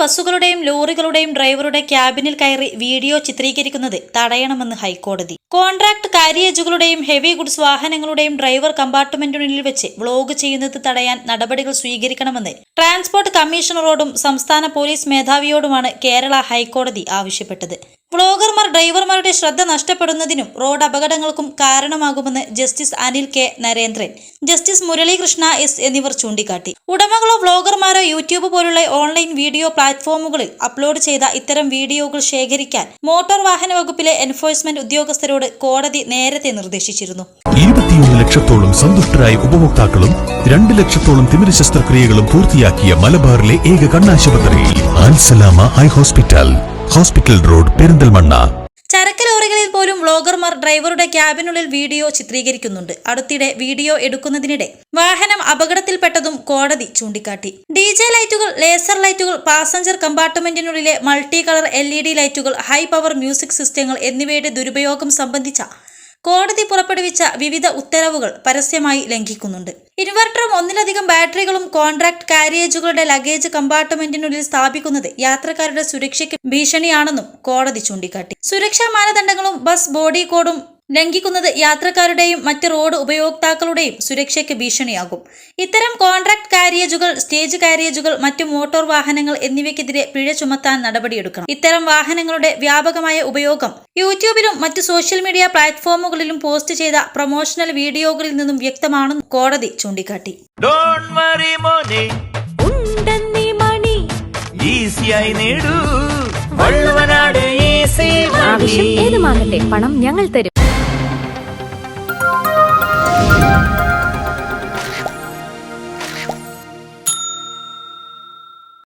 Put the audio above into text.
ബസ്സുകളുടെയും ലോറികളുടെയും ഡ്രൈവറുടെ ക്യാബിനിൽ കയറി വീഡിയോ ചിത്രീകരിക്കുന്നത് തടയണമെന്ന് ഹൈക്കോടതി. കോൺട്രാക്ട് കാരിയേജുകളുടെയും ഹെവി ഗുഡ്സ് വാഹനങ്ങളുടെയും ഡ്രൈവർ കമ്പാർട്ട്മെന്റിനുള്ളിൽ വെച്ച് വ്ലോഗ് ചെയ്യുന്നത് തടയാൻ നടപടികൾ സ്വീകരിക്കണമെന്ന് ട്രാൻസ്പോർട്ട് കമ്മീഷണറോടും സംസ്ഥാന പോലീസ് മേധാവിയോടുമാണ് കേരള ഹൈക്കോടതി ആവശ്യപ്പെട്ടത്. വ്ളോഗർമാർ ഡ്രൈവർമാരുടെ ശ്രദ്ധ നഷ്ടപ്പെടുന്നതിനും റോഡ് അപകടങ്ങൾക്കും കാരണമാകുമെന്ന് justice Anil K. Narendran justice Muralikrishna S എന്നിവർ ചൂണ്ടിക്കാട്ടി. ഉടമകളോ വ്ളോഗർമാരോ യൂട്യൂബ് പോലുള്ള ഓൺലൈൻ വീഡിയോ പ്ലാറ്റ്ഫോമുകളിൽ അപ്ലോഡ് ചെയ്ത ഇത്തരം വീഡിയോകൾ ശേഖരിക്കാൻ മോട്ടോർ വാഹന വകുപ്പിലെ എൻഫോഴ്സ്മെന്റ് ഉദ്യോഗസ്ഥരോട് കോടതി നേരത്തെ നിർദ്ദേശിച്ചിരുന്നു. ലക്ഷത്തോളം സന്തുഷ്ടരായ ഉപഭോക്താക്കളും രണ്ട് ലക്ഷത്തോളം തിമിര ശസ്ത്രക്രിയകളും പൂർത്തിയാക്കിയ മലബാറിലെ ഏക കണ്ണാശുപത്രി high hospital. Hospital road Perinthalmanna. ചരക്ക് ലോറികളിൽ പോലും വ്ളോഗർമാർ ഡ്രൈവറുടെ ക്യാബിനുള്ളിൽ വീഡിയോ ചിത്രീകരിക്കുന്നുണ്ട്. അടുത്തിടെ വീഡിയോ എടുക്കുന്നതിനിടെ വാഹനം അപകടത്തിൽപ്പെട്ടതും കോടതി ചൂണ്ടിക്കാട്ടി. ഡി ജെ ലൈറ്റുകൾ ലേസർ ലൈറ്റുകൾ പാസഞ്ചർ കമ്പാർട്ട്മെന്റിനുള്ളിലെ മൾട്ടി കളർ എൽ ലൈറ്റുകൾ ഹൈ പവർ മ്യൂസിക് സിസ്റ്റങ്ങൾ എന്നിവയുടെ ദുരുപയോഗം സംബന്ധിച്ച കോടതി പുറപ്പെടുവിച്ച വിവിധ ഉത്തരവുകൾ പരസ്യമായി ലംഘിക്കുന്നുണ്ട്. ഇൻവെർട്ടറും ഒന്നിലധികം ബാറ്ററികളും കോൺട്രാക്ട് കാരിയേജുകളുടെ ലഗേജ് കമ്പാർട്ട്മെന്റിനുള്ളിൽ സ്ഥാപിക്കുന്നത് യാത്രക്കാരുടെ സുരക്ഷയ്ക്ക് ഭീഷണിയാണെന്നും കോടതി ചൂണ്ടിക്കാട്ടി. സുരക്ഷാ മാനദണ്ഡങ്ങളും ബസ് ബോഡി കോഡും ലംഘിക്കുന്നത് യാത്രക്കാരുടെയും മറ്റ് റോഡ് ഉപയോക്താക്കളുടെയും സുരക്ഷയ്ക്ക് ഭീഷണിയാകും. ഇത്തരം കോൺട്രാക്ട് കാരിയേജുകൾ സ്റ്റേജ് കാരിയേജുകൾ മറ്റ് മോട്ടോർ വാഹനങ്ങൾ എന്നിവയ്ക്കെതിരെ പിഴ ചുമത്താൻ നടപടിയെടുക്കണം. ഇത്തരം വാഹനങ്ങളുടെ വ്യാപകമായ ഉപയോഗം യൂട്യൂബിലും മറ്റ് സോഷ്യൽ മീഡിയ പ്ലാറ്റ്ഫോമുകളിലും പോസ്റ്റ് ചെയ്ത പ്രൊമോഷണൽ വീഡിയോകളിൽ നിന്നും വ്യക്തമാണെന്ന് കോടതി ചൂണ്ടിക്കാട്ടി. ഡോണ്ട് വറി മോനെ. ഉണ്ടെന്നീ മണി. ഈസിയായി നേടൂ. ആവശ്യം ഏതുമാകട്ടെ പണം ഞങ്ങൾ തരും.